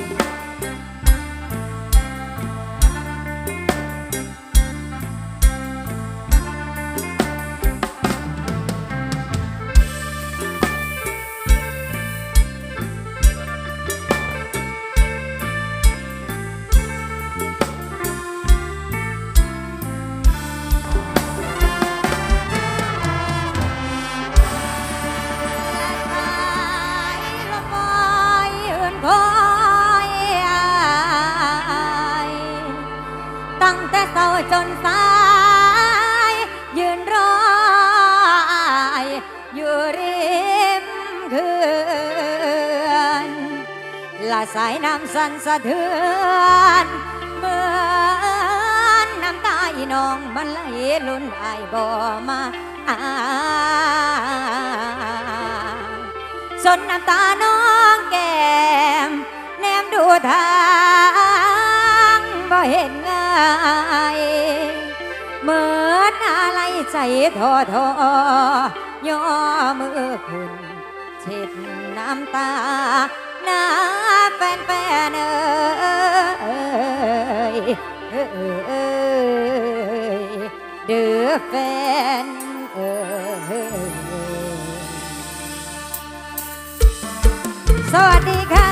ล สายน้ำสั่นสะเทือนเหมือนน้ำตาอีน้องมันไหลลุนอบ่มาสนน้ำตาน้องแก้มแนมดูทางบ่เห็นง่ายเหมือนอะไรใจท้อท้อย่อมือขึ้นเช็ดน้ำตา นาแฟนแฟนเอ้ยเอยเอยเดือแฟนเอ้ยสวัสดีค่ะ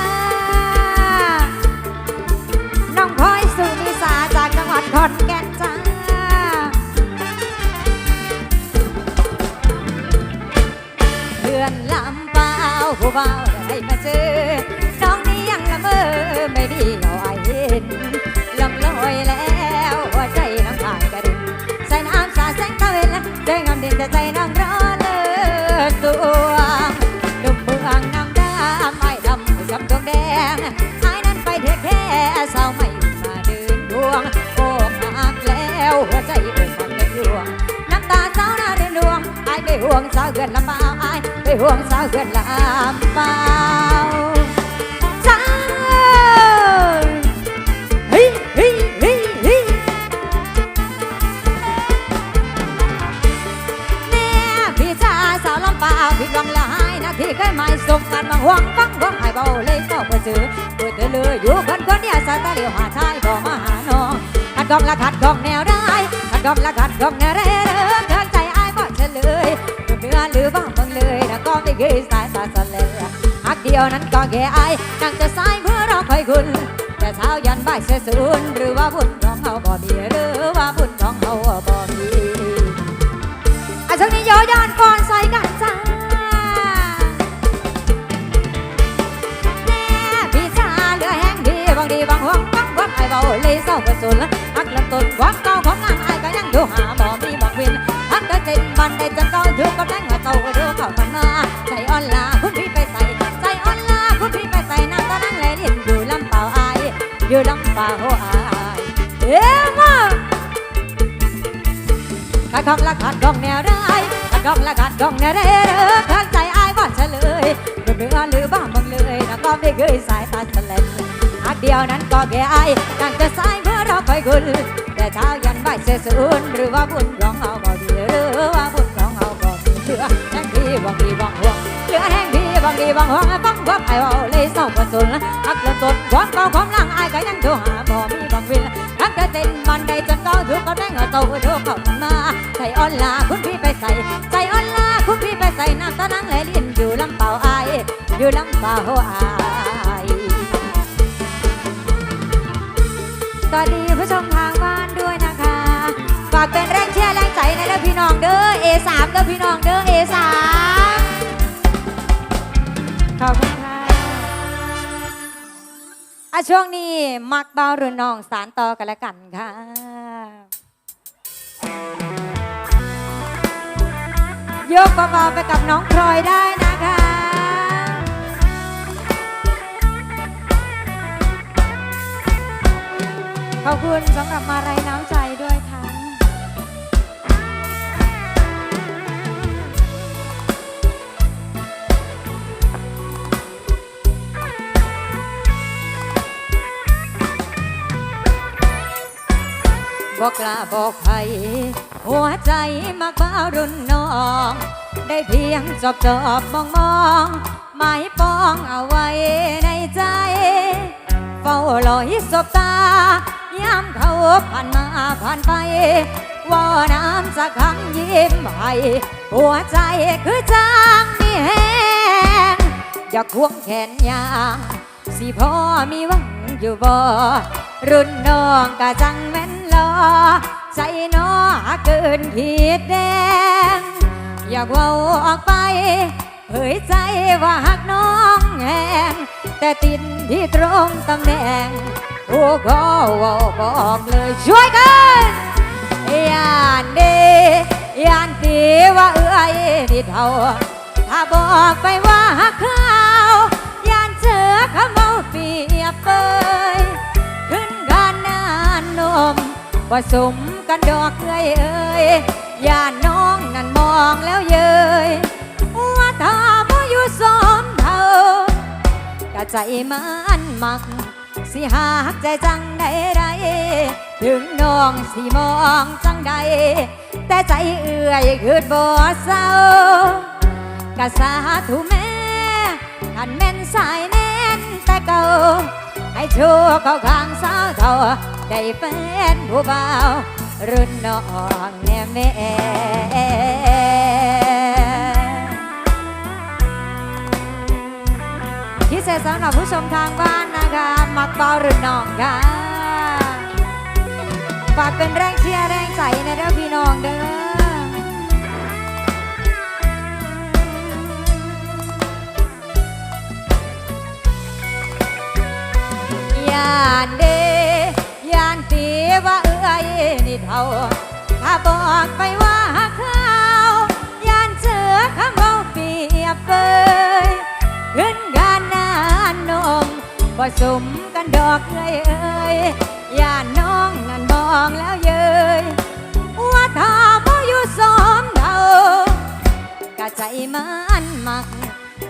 น้องพลอยสุนิสาจากจังหวัดขอนแก่นจ้าเพื่อนลำเปล่าผู้เบาได้มาเจอ แต่ใจน้องร้อนเลิศตัวหนุ่มเมืองน้ำดำไอ้ดำกับดวงแดงไอ้นั้นไปเทคแค่สาวไม่มาเดินดวงโอ้หักแล้วหัวใจโอ้มันเป็นดวงน้ำตาสาวหน้าเดือนดวงไอ้ไปห่วงสาวเกินลำเปล่าไอ้ไปห่วงสาวเกินลำเปล่า ดียวสายตาเหลียวหาชายบอกมาหาน้องขัดกองละขัดกองแนวได้ขัดกองละขัดกองแนวเร่เร่เดินใจไอ้บ่เฉลยเนื้อหรือบ้างบังเลยนะก็ไม่เคยสายตาสะเลหักเดียวนั้นก็แค่ไอ้นั่งจะสายเพื่อรอคอยคุณแต่เช้ายันบ่ายเสียสูนหรือว่าบุญของเขาบ่มีหรือว่าบุญของเขาบ่มีอะช่วงนี้โยย้อนก่อนใส่กันจ้าแน่พี่ชาเหลือแห้งดีบางดีบางหวงบาง ไอ้เบาเลยเศร้ากระสุนหักลำต้นวักเก่าของงานไอ้ก็ยังดูหาบ่มีบอกวินหักเดินเจ็ดมันได้จนเก่าถือกับแรงเก่าก็ดูเข้ามันมาใจอ่อนลาคุณพี่ไปใส่ใจอ่อนลาคุณพี่ไปใส่น้ำตานั่งเลยดินอยู่ลำเปล่าไอายอยู่ลำเปล่าไอายเอ้มาขัดกองละขัดกองแนวได้ขัดกองละขัดกองแนวได้เด้อขัดใจไอายว่าเฉลยดูเนื้อหรือบ้าบังเลยนะก็ไม่เคยสายตาเฉลย หักเดียวนั้นก็แค่อายตั้งจะสายเพื่อรอคอยคุณแต่เช้ายันบ่ายเสสูนหรือว่าบุญของเอาบ่ดีหรือว่าบุญของเอาบ่ดีเหลือแห่งดีหวังดีหวังหวงเหลือแห่งดีหวังดีหวังหวงฟังวับไอ้เบาเลยเศร้ากระสุนหักละตนความเก่าความหลังอายก็ยังโทรหาบ่มีบังวินทักเธอเต้นมันได้จนเขาถูกเขาแรงเอาโตถูกเข้ามาใจอ่อนลาคุณพี่ไปใส่ใจอ่อนลาคุณพี่ไปใส่น้ำตานังไหลลิ้นอยู่ลำเปล่าอายอยู่ลำเปล่าอาย วัสดีผู้ชมทางบ้านด้วยนะคะ ฝากเป็นแรงเชียร์แรงใจนะเด้อพี่น้องเด้อ A3 เด้อพี่น้องเด้อ A3 ขอบคุณค่ะอะช่วงนี้มักเบารุ่นน้องสารต่อกันแล้วกันค่ะยกเบาๆไปกับน้องพลอยได้นะ อบคุณสำหรับมาลัยน้ำใจด้วยค่ะ บอกกล้าบอกใครหัวใจมักบ้ารุ่นน้อง ได้เพียงจอบจอบมองมองหมายปองเอาไว้ในใจ เฝ้าลอยสบตา ยามเขาผ่านมาผ่านไปว่าน้ำสักคำยิ้มให้หัวใจคือจางมีแหงอยากควงแขนยางสิพ่อมีหวังอยู่บ่รุ่นน้องกะจังแม่นรอใจน้อเกินขีดแดง อยากว่าออกไปเผยใจว่าหักน้องแหงแต่ติดที่ตรงตำแหน่ง โอ้ก็ว่าบอกเลยช่วยกันยานเดยานตีว่าเอ้ยนี่เท่าถ้าบอกไปว่าหักเขายานเจอคำเอาเปียบเปยขึ้นกันนานนมผสมกันดอกเอ้ยเอ้ยยานน้องนั่นมองแล้วเย้ยว่าถ้าบ่อยู่สมเท่ากะใจมันมัก สิหากใจจังใดใดถึงน้องสิมองจังใด แต่ใจเอื่อยคืดบ่เศร้ากะสาธุแม่ขันแม่นสายแน่นแต่เก่าให้โชว์เขาข้างสาวเท่าได้แฟนผู้บ่าวรุ่นน้องแน่แม่พิเศษสำหรับผู้ชมทางบ้านนะ คะมักเบาหรือน้องค่ะฝากเป็นแรงเชียร์แรงใจในเด้อพี่น้องเด้อยานเดยานตีว่าเอ้ยนี่เท่าถ้าบอกไป ผสมกันดอกเอ้ยเอ้ยอย่าน้องนั่นมองแล้วเย้ยว่าถ้าบ่อยู่สมเท่ากะใจมันมัก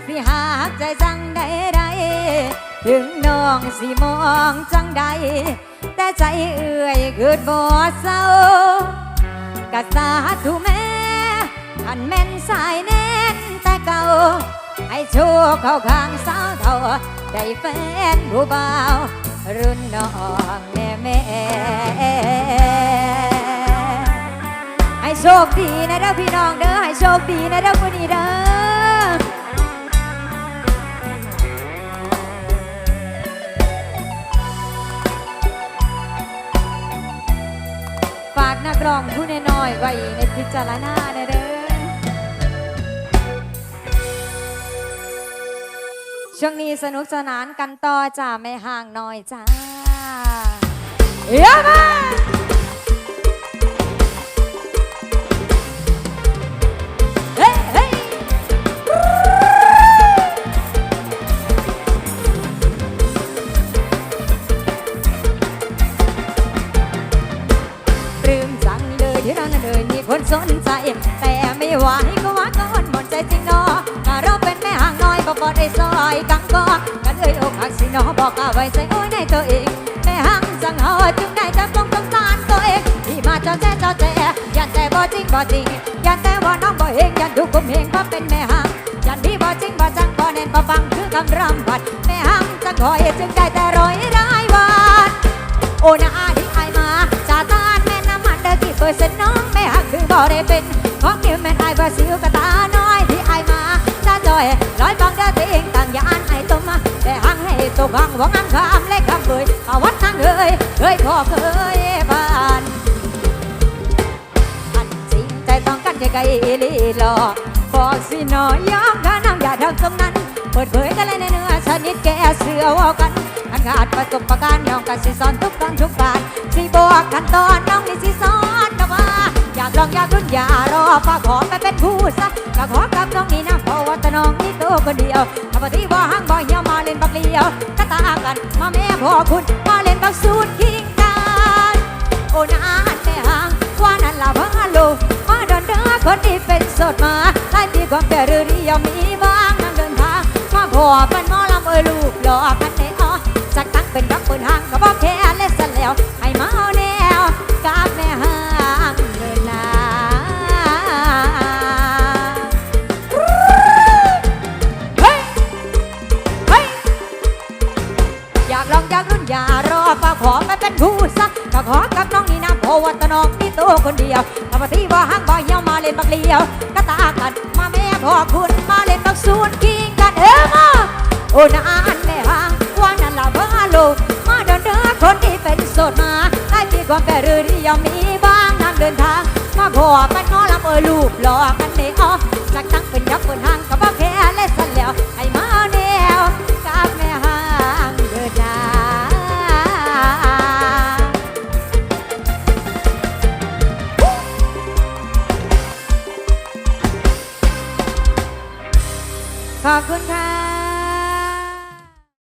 สิหาใจจังใดใดถึงน้องสิมองจังใด แต่ใจเอื่อยเกิดบ่เศร้ากะสาธุแม่ขันแม่นสายแน่นแต่เก่าให้โชว์เข้าข้างสาวเท่า ได้แฟนผู้บ่าว รุ่นน้องแน่แม่ให้โชคดีนะเด้อพี่น้องเด้อให้โชคดีนะเด้อคนนี้เด้อฝากนักร้องผู้น้อยไว้ในพิจารณาเด้ ช่วงนี้สนุกสนานกันต่อจ้าไม่ห่างน้อยจ้าเย้มา ไว้ใจโอ้ยในตัวเองแม่ห่งจังเฮาจึงได้จับลงสงสารตัวเองที่มาจ้าแจ้จ้าแจ้ยันแต่บ่จริงบ่จริงยันแต่ว่าน้องบ่เองยันดูกุมเองเพราะเป็นแม่ห่งยันที่บ่จริงบ่จังบ่เน้นบ่ฟังคือกำรำพัดแม่ห่งจังคอยจึงได้แต่รอยร้ายวันโอ้นาที่ไอมาจาตานแม่น้ำมันเด้อกี่เปอร์เซ็นต์น้องแม่หักคือบ่ได้เป็นของนิ้วแม่นอบ่สิวกะตาน้ ตกหังหวังอังคามและคำเบยเอาวัดทางเอ้ยเคยพ่อเคยบ้านอันจริงใจต้องกันใจไกลลีหลอบอกสิหนอยยอมกันน้ำอย่าทำตรงนั้น เปิดเผยกันเลยในเนื้อชนิดแก่เสือว่ากันอันขาดประสบการณ์น้องก็สิสอนทุกตอนทุกการสิบอกกันตอนน้องนี่สิสอนนะว่าอยากลองอยากรุ่นอย่ารอฝากขอไปเป็นผู้ซะก็ขอกับน้องนี่นะเพราะว่าแต่น้องนี่ตัวคนเดียวถ้าปฏิ มาแม่พ่อคุณมาเล่นบักสูตรคิงกันโอนาหันแม่หางว่านั่นละพังฮัลโหลมาเดินเด้อคนที่เป็นสดมาหลายปีความแต่เรือดียังมีบ้างนั่งเดินทางมาพ่อเป็นมอ มีน้ำโพวัตนองมีตัวคนเดียวปกติบ่ห้างบ่เหี่ยวมาเล่นบักเลียวก็ตากันมาแม่บอกคุณมาเล่นบักซูนกิงกันเออมาโอ้นานแม่ห่างว่านั่นละว่าลูกมาเดินเด้อคนที่เป็นโสดมาให้มีความแปรรือที่ยังมีบ้างนั่งเดินทาง มาพอกันง้อลำเออลูกหลอกกันเนออสัก